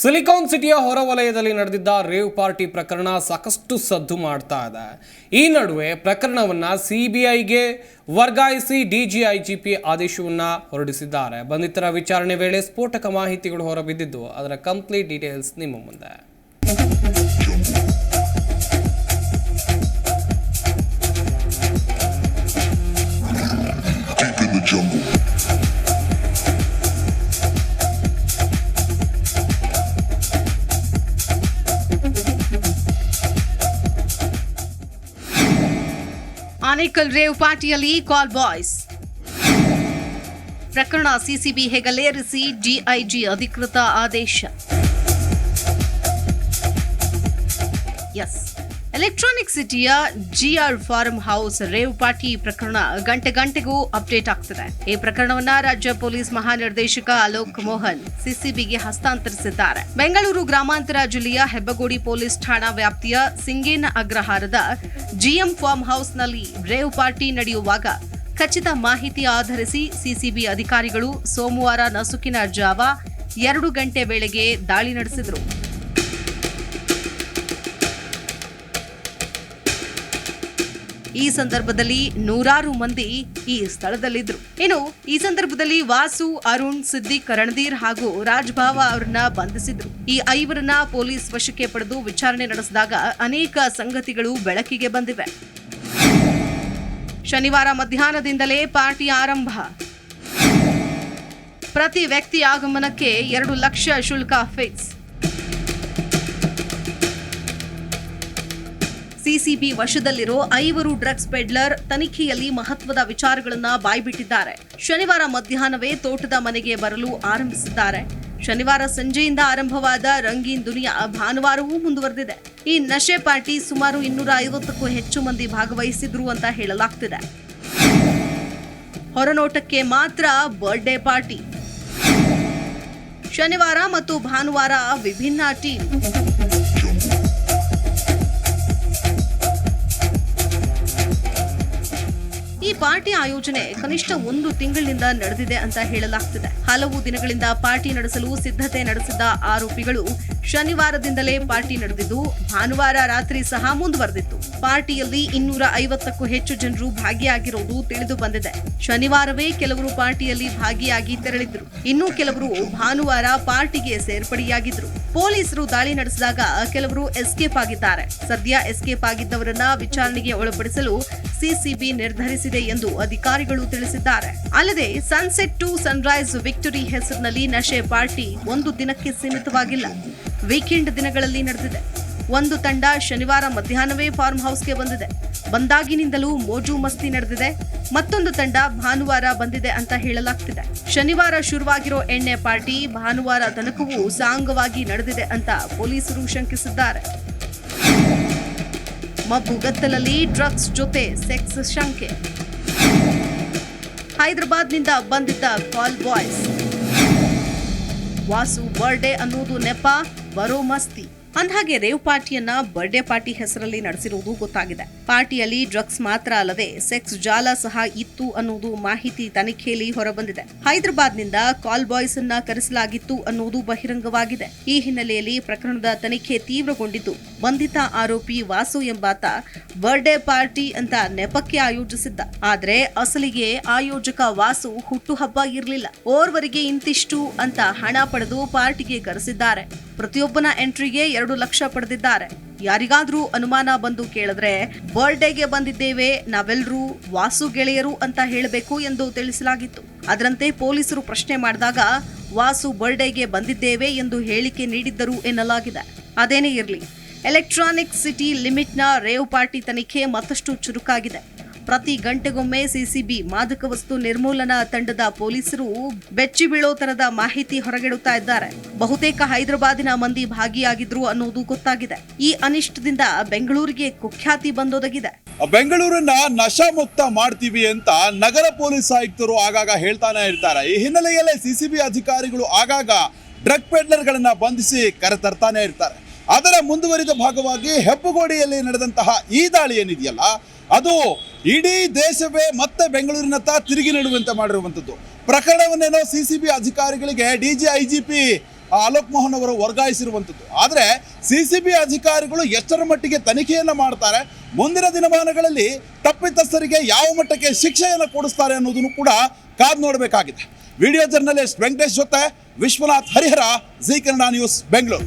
Silicon ಸಿಟಿಯ ಹೊರವಲಯದಲ್ಲಿ ನಡೆದಿದ್ದ ರೇವ್ ಪಾರ್ಟಿ ಪ್ರಕರಣ ಸಾಕಷ್ಟು ಸದ್ದು ಮಾಡ್ತಾ ಇದೆ. ಈ ನಡುವೆ ಪ್ರಕರಣವನ್ನ ಸಿಬಿಐಗೆ ವರ್ಗಾಯಿಸಿ ಡಿಜಿಐಜಿಪಿ ಆದೇಶವನ್ನ ಹೊರಡಿಸಿದ್ದಾರೆ. ಬಂಧಿತರ ವಿಚಾರಣೆ ವೇಳೆ ಸ್ಫೋಟಕ ಮಾಹಿತಿಗಳು ಹೊರಬಿದ್ದಿದ್ದು ಅದರ ಕಂಪ್ಲೀಟ್ ಡೀಟೇಲ್ಸ್ ನಿಮ್ಮ ಮುಂದೆ. Jungle. ಆನೇಕಲ್ ರೇವ್ ಪಾರ್ಟಿಯಲ್ಲಿ ಕಾಲ್ ಬಾಯ್ಸ್. ಪ್ರಕರಣ ಸಿಸಿಬಿ ಹೆಗಲೇರಿಸಿ ಡಿಐಜಿ ಅಧಿಕೃತ ಆದೇಶ. ಎಸ್. ಎಲೆಕ್ಟ್ರಾನಿಕ್ ಸಿಟಿಯ GR farm house rave party ಪ್ರಕರಣ ಗಂಟೆ ಗಂಟೆಗೂ ಅಪ್ಡೇಟ್ ಆಗ್ತಿದೆ. ಈ ಪ್ರಕರಣವನ್ನ ರಾಜ್ಯ ಪೊಲೀಸ್ ಮಹಾನಿರ್ದೇಶಕ ಅಲೋಕ್ ಮೋಹನ್ ಸಿಸಿಬಿಗೆ ಹಸ್ತಾಂತರಿಸಿದ್ದಾರೆ. ಬೆಂಗಳೂರು ಗ್ರಾಮಾಂತರ ಜಿಲ್ಲೆಯ ಹೆಬ್ಬಗೋಡಿ ಪೊಲೀಸ್ ಠಾಣಾ ವ್ಯಾಪ್ತಿಯ ಸಿಂಗೇನ ಅಗ್ರಹಾರದ ಜಿಎಂ ಫಾರ್ಮ್ ಹೌಸ್ನಲ್ಲಿ ರೇವ್ ಪಾರ್ಟಿ ನಡೆಯುವಾಗ ಖಚಿತ ಮಾಹಿತಿ ಆಧರಿಸಿ ಸಿಸಿಬಿ ಅಧಿಕಾರಿಗಳು ಸೋಮವಾರ ನಸುಕಿನ ಜಾವ ಎರಡು ಗಂಟೆ ವೇಳೆಗೆ ದಾಳಿ ನಡೆಸಿದರು. ಈ ಸಂದರ್ಭದಲ್ಲಿ ನೂರಾರು ಮಂದಿ ಈ ಸ್ಥಳದಲ್ಲಿದ್ರು. ಇನ್ನು ಈ ಸಂದರ್ಭದಲ್ಲಿ ವಾಸು, ಅರುಣ್, ಸಿದ್ದಿಕ್, ರಣಧೀರ್ ಹಾಗೂ ರಾಜ್ ಭಾವ ಅವರನ್ನ ಬಂಧಿಸಿದ್ರು. ಈ ಐವರನ್ನ ಪೊಲೀಸ್ ವಶಕ್ಕೆ ಪಡೆದು ವಿಚಾರಣೆ ನಡೆಸಿದಾಗ ಅನೇಕ ಸಂಗತಿಗಳು ಬೆಳಕಿಗೆ ಬಂದಿವೆ. ಶನಿವಾರ ಮಧ್ಯಾಹ್ನದಿಂದಲೇ ಪಾರ್ಟಿ ಆರಂಭ. ಪ್ರತಿ ವ್ಯಕ್ತಿ ಆಗಮನಕ್ಕೆ ಎರಡು ಲಕ್ಷ ಶುಲ್ಕ ಫಿಕ್ಸ್ ಸಿಸಿಬಿ ವಶದಲ್ಲಿರೋ ಐವರು ಡ್ರಗ್ಸ್ ಪೆಡ್ಲರ್ ತನಿಖೆಯಲ್ಲಿ ಮಹತ್ವದ ವಿಚಾರಗಳನ್ನ ಬಾಯ್ಬಿಟ್ಟಿದ್ದಾರೆ. ಶನಿವಾರ ಮಧ್ಯಾಹ್ನವೇ ತೋಟದ ಮನೆಗೆ ಬರಲು ಆರಂಭಿಸಿದ್ದಾರೆ. ಶನಿವಾರ ಸಂಜೆಯಿಂದ ಆರಂಭವಾದ ರಂಗೀನ್ ದುನಿಯಾ ಭಾನುವಾರವೂ ಮುಂದುವರೆದಿದೆ. ಈ ನಶೆ ಪಾರ್ಟಿ ಸುಮಾರು ಇನ್ನೂರ ಐವತ್ತಕ್ಕೂ ಹೆಚ್ಚು ಮಂದಿ ಭಾಗವಹಿಸಿದ್ರು ಅಂತ ಹೇಳಲಾಗ್ತಿದೆ. ಹೊರನೋಟಕ್ಕೆ ಮಾತ್ರ ಬರ್ಡೇ ಪಾರ್ಟಿ. ಶನಿವಾರ ಮತ್ತು ಭಾನುವಾರ ವಿಭಿನ್ನ ಟೀಮ್. ಪಾರ್ಟಿ ಆಯೋಜನೆ ಕನಿಷ್ಠ ಒಂದು ತಿಂಗಳಿನಿಂದ ನಡೆದಿದೆ ಅಂತ ಹೇಳಲಾಗ್ತಿದೆ. ಹಲವು ದಿನಗಳಿಂದ ಪಾರ್ಟಿ ನಡೆಸಲು ಸಿದ್ಧತೆ ನಡೆಸಿದ್ದ ಆರೋಪಿಗಳು ಶನಿವಾರದಿಂದಲೇ ಪಾರ್ಟಿ ನಡೆದಿದ್ದು, ಭಾನುವಾರ ರಾತ್ರಿ ಸಹ ಮುಂದುವರೆದಿತ್ತು. ಪಾರ್ಟಿಯಲ್ಲಿ ಇನ್ನೂರ ಐವತ್ತಕ್ಕೂ ಹೆಚ್ಚು ಜನರು ಭಾಗಿಯಾಗಿರುವುದು ತಿಳಿದು ಬಂದಿದೆ. ಶನಿವಾರವೇ ಕೆಲವರು ಪಾರ್ಟಿಯಲ್ಲಿ ಭಾಗಿಯಾಗಿ ತೆರಳಿದ್ರು ಇನ್ನೂ ಕೆಲವರು ಭಾನುವಾರ ಪಾರ್ಟಿಗೆ ಸೇರ್ಪಡೆಯಾಗಿದ್ರು ಪೊಲೀಸರು ದಾಳಿ ನಡೆಸಿದಾಗ ಕೆಲವರು ಎಸ್ಕೇಪ್ ಆಗಿದ್ದಾರೆ. ಸದ್ಯ ಎಸ್ಕೇಪ್ ಆಗಿದ್ದವರನ್ನ ವಿಚಾರಣೆಗೆ ಒಳಪಡಿಸಲು ಸಿಸಿಬಿ ನಿರ್ಧರಿಸಿದೆ ಎಂದು ಅಧಿಕಾರಿಗಳು ತಿಳಿಸಿದ್ದಾರೆ. ಅಲ್ಲದೆ ಸನ್ಸೆಟ್ ಟು ಸನ್ರೈಸ್ ವಿಕ್ಟರಿ ಹೆಸರಿನಲ್ಲಿ ನಶೆ ಪಾರ್ಟಿ ಒಂದು ದಿನಕ್ಕೆ ಸೀಮಿತವಾಗಿಲ್ಲ. ವೀಕೆಂಡ್ ದಿನಗಳಲ್ಲಿ ನಡೆದಿದೆ. ಒಂದು ತಂಡ ಶನಿವಾರ ಮಧ್ಯಾಹ್ನವೇ ಫಾರ್ಮ್ ಹೌಸ್ಗೆ ಬಂದಿದೆ. ಬಂದಾಗಿನಿಂದಲೂ ಮೋಜು ಮಸ್ತಿ ನಡೆದಿದೆ. ಮತ್ತೊಂದು ತಂಡ ಭಾನುವಾರ ಬಂದಿದೆ ಅಂತ ಹೇಳಲಾಗ್ತಿದೆ. ಶನಿವಾರ ಶುರುವಾಗಿರೋ ಎಣ್ಣೆ ಪಾರ್ಟಿ ಭಾನುವಾರ ತನಕವೂ ಸಾಂಗವಾಗಿ ನಡೆದಿದೆ ಅಂತ ಪೊಲೀಸರು ಶಂಕಿಸಿದ್ದಾರೆ. ಮಬ್ಬುಗತ್ತಲಲ್ಲಿ ಡ್ರಗ್ಸ್ ಜೊತೆ ಸೆಕ್ಸ್ ಶಂಕೆ. ಹೈದರಾಬಾದ್ನಿಂದ ಬಂದಿದ್ದ ಕಾಲ್ ಬಾಯ್ಸ್ ವಾಸು ಬರ್ಡೇ ಅನ್ನೋದು ನೆಪ, ಬರೋ ಮಸ್ತಿ. ಅಂದ್ಹಾಗೆ ರೇವ್ ಪಾರ್ಟಿಯನ್ನ ಬರ್ಡೇ ಪಾರ್ಟಿ ಹೆಸರಲ್ಲಿ ನಡೆಸಿರುವುದು ಗೊತ್ತಾಗಿದೆ. ಪಾರ್ಟಿಯಲ್ಲಿ ಡ್ರಗ್ಸ್ ಮಾತ್ರ ಅಲ್ಲದೆ ಸೆಕ್ಸ್ ಜಾಲ ಸಹ ಇತ್ತು ಅನ್ನೋದು ಮಾಹಿತಿ ತನಿಖೆಯಲ್ಲಿ ಹೊರಬಂದಿದೆ. ಹೈದರಾಬಾದ್ನಿಂದ ಕಾಲ್ ಬಾಯ್ಸ್ ಅನ್ನ ಕರೆಸಲಾಗಿತ್ತು ಅನ್ನೋದು ಬಹಿರಂಗವಾಗಿದೆ. ಈ ಹಿನ್ನೆಲೆಯಲ್ಲಿ ಪ್ರಕರಣದ ತನಿಖೆ ತೀವ್ರಗೊಂಡಿದ್ದು. ಬಂಧಿತ ಆರೋಪಿ ವಾಸು ಎಂಬಾತ ಬರ್ಡೇ ಪಾರ್ಟಿ ಅಂತ ನೆಪಕ್ಕೆ ಆಯೋಜಿಸಿದ್ದ. ಆದ್ರೆ ಅಸಲಿಗೆ ಆಯೋಜಕ ವಾಸು ಹುಟ್ಟುಹಬ್ಬ ಇರಲಿಲ್ಲ. ಓರ್ವರಿಗೆ ಇಂತಿಷ್ಟು ಅಂತ ಹಣ ಪಡೆದು ಪಾರ್ಟಿಗೆ ಕರೆಸಿದ್ದಾರೆ. ಪ್ರತಿಯೊಬ್ಬನ ಎಂಟ್ರಿಗೆ ಎರಡು ಲಕ್ಷ ಪಡೆದಿದ್ದಾರೆ. ಯಾರಿಗಾದ್ರೂ ಅನುಮಾನ ಬಂದು ಕೇಳಿದ್ರೆ ಬರ್ಡೇಗೆ ಬಂದಿದ್ದೇವೆ ನಾವೆಲ್ಲರೂ ವಾಸು ಗೆಳೆಯರು ಅಂತ ಹೇಳಬೇಕು ಎಂದು ತಿಳಿಸಲಾಗಿತ್ತು. ಅದರಂತೆ ಪೊಲೀಸರು ಪ್ರಶ್ನೆ ಮಾಡಿದಾಗ, ವಾಸು ಬರ್ಡೇಗೆ ಬಂದಿದ್ದೇವೆ ಎಂದು ಹೇಳಿಕೆ ನೀಡಿದ್ದರು ಎನ್ನಲಾಗಿದೆ. ಅದೇನೇ ಇರಲಿ ಎಲೆಕ್ಟ್ರಾನಿಕ್ ಸಿಟಿ ಲಿಮಿಟ್ನ ರೇವ್ ಪಾರ್ಟಿ ತನಿಖೆ ಮತ್ತಷ್ಟು ಚುರುಕಾಗಿದೆ. ಪ್ರತಿ ಗಂಟೆಗೊಮ್ಮೆ ಸಿಸಿಬಿ ಮಾದಕ ವಸ್ತು ನಿರ್ಮೂಲನಾ ತಂಡದ ಪೊಲೀಸರು ಬೆಚ್ಚಿ ಬೀಳೋ ತರದ ಮಾಹಿತಿ ಹೊರಗಿಡುತ್ತಾ ಇದ್ದಾರೆ. ಬಹುತೇಕ ಹೈದರಾಬಾದಿನ ಮಂದಿ ಭಾಗಿಯಾಗಿದ್ರು ಅನ್ನೋದು ಗೊತ್ತಾಗಿದೆ. ಈ ಅನಿಷ್ಟದಿಂದ ಬೆಂಗಳೂರಿಗೆ ಕುಖ್ಯಾತಿ ಬಂದೊದಗಿದೆ. ಬೆಂಗಳೂರನ್ನ ನಶಾಮುಕ್ತ ಮಾಡ್ತೀವಿ ಅಂತ ನಗರ ಪೊಲೀಸ್ ಆಯುಕ್ತರು ಆಗಾಗ ಹೇಳ್ತಾನೆ ಇರ್ತಾರೆ. ಈ ಹಿನ್ನೆಲೆಯಲ್ಲೇ ಸಿಸಿಬಿ ಅಧಿಕಾರಿಗಳು ಆಗಾಗ ಡ್ರಗ್ ಪೆಡ್ಲರ್ಗಳನ್ನ ಬಂಧಿಸಿ ಕರೆತರ್ತಾನೆ ಇರ್ತಾರೆ. ಅದರ ಮುಂದುವರಿದ ಭಾಗವಾಗಿ ಹೆಬ್ಬಗೋಡಿಯಲ್ಲಿ ನಡೆದಂತಹ ಈ ದಾಳಿ ಏನಿದೆಯಲ್ಲ, ಅದು ಇಡೀ ದೇಶವೇ ಮತ್ತೆ ಬೆಂಗಳೂರಿನತ್ತ ತಿರುಗಿ ನೆಡುವಂತೆ ಮಾಡಿರುವಂಥದ್ದು. ಪ್ರಕರಣವನ್ನೇನೋ ಸಿ ಸಿ ಬಿ ಅಧಿಕಾರಿಗಳಿಗೆ D G I G P Alok Mohan ಅವರು ವರ್ಗಾಯಿಸಿರುವಂಥದ್ದು. ಆದರೆ ಸಿ ಸಿ ಬಿ ಅಧಿಕಾರಿಗಳು ಎಷ್ಟರ ಮಟ್ಟಿಗೆ ತನಿಖೆಯನ್ನು ಮಾಡ್ತಾರೆ, ಮುಂದಿನ ದಿನಮಾನಗಳಲ್ಲಿ ತಪ್ಪಿತಸ್ಥರಿಗೆ ಯಾವ ಮಟ್ಟಕ್ಕೆ ಶಿಕ್ಷೆಯನ್ನು ಕೊಡಿಸ್ತಾರೆ ಅನ್ನೋದನ್ನು ಕೂಡ ಕಾದು ನೋಡಬೇಕಾಗಿದೆ. ವಿಡಿಯೋ ಜರ್ನಲಿಸ್ಟ್ ವೆಂಕಟೇಶ್ ಜೊತೆ ವಿಶ್ವನಾಥ್ ಹರಿಹರ, ಜಿ ಕನ್ನಡ ನ್ಯೂಸ್, ಬೆಂಗಳೂರು.